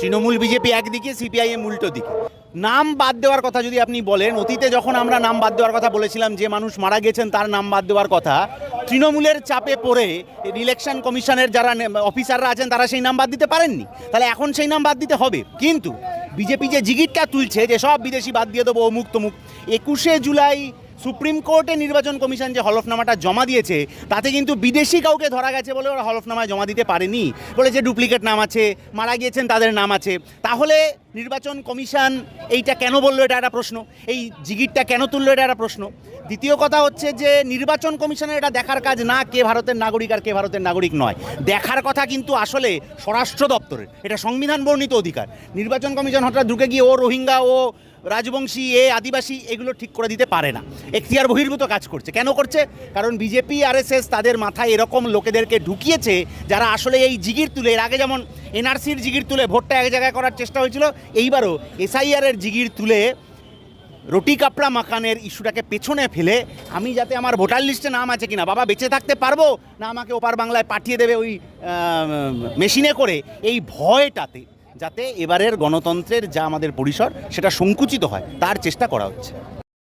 Trinamool BJP একদিকে CPIM উল্টো দিকে। নাম বাদ দেওয়ার কথা যদি আপনি বলেন, অতীতে যখন আমরা নাম বাদ দেওয়ার কথা বলেছিলাম, যে মানুষ মারা গেছেন তার নাম বাদ দেওয়ার কথা, তৃণমূলের চাপে পড়ে ইলেকশন কমিশনের যারা অফিসাররা আছেন, তারা সেই নাম বাদ দিতে পারেননি। তাহলে এখন সেই নাম বাদ দিতে হবে। কিন্তু বিজেপি যে জিগিরটা তুলছে, যে সব বিদেশি বাদ দিয়ে দেবো, অমুক তমুক, একুশে জুলাই সুপ্রিম কোর্টে নির্বাচন কমিশন যে হলফনামাটা জমা দিয়েছে, তাতে কিন্তু বিদেশি কাউকে ধরা গেছে বলে ওরা হলফনামায় জমা দিতে পারেনি। বলে যে ডুপ্লিকেট নাম আছে, মারা গিয়েছেন তাদের নাম আছে। তাহলে নির্বাচন কমিশন এইটা কেন বলল এটা একটা প্রশ্ন? এই জিগিরটা কেন তুললো এটা একটা প্রশ্ন? দ্বিতীয় কথা হচ্ছে যে নির্বাচন কমিশনের এটা দেখার কাজ না কে ভারতের নাগরিক আর কে ভারতের নাগরিক নয়। দেখার কথা কিন্তু আসলে স্বরাষ্ট্র দপ্তরের, এটা সংবিধান বর্ণিত অধিকার। নির্বাচন কমিশন হঠাৎ ঢুকে গিয়ে ও রোহিঙ্গা, ও রাজবংশী, এ আদিবাসী, এগুলো ঠিক করে দিতে পারে না। এখতিয়ার বহির্ভূত কাজ করছে। কেন করছে? কারণ বিজেপি, আরএসএস তাদের মাথায় এরকম লোকেদেরকে ঢুকিয়েছে যারা আসলে এই জিগির তুলে, এর আগে যেমন এনআরসির জিগির তুলে ভোটটা এক জায়গায় করার চেষ্টা হয়েছিল, এইবারও এসআইআরের জিগির তুলে রুটি কাপড়া মাখানের ইস্যুটাকে পেছনে ফেলে আমি যাতে আমার ভোটার লিস্টে নাম আছে কিনা, বাবা বেঁচে থাকতে পারব? না আমাকে ওপার বাংলায় পাঠিয়ে দেবে ওই মেশিনে করে? এই ভয়টাতে যাতে এবারের গণতন্ত্রের যা আমাদের পরিসর, সেটা সংকুচিত হয়, তার চেষ্টা করা হচ্ছে।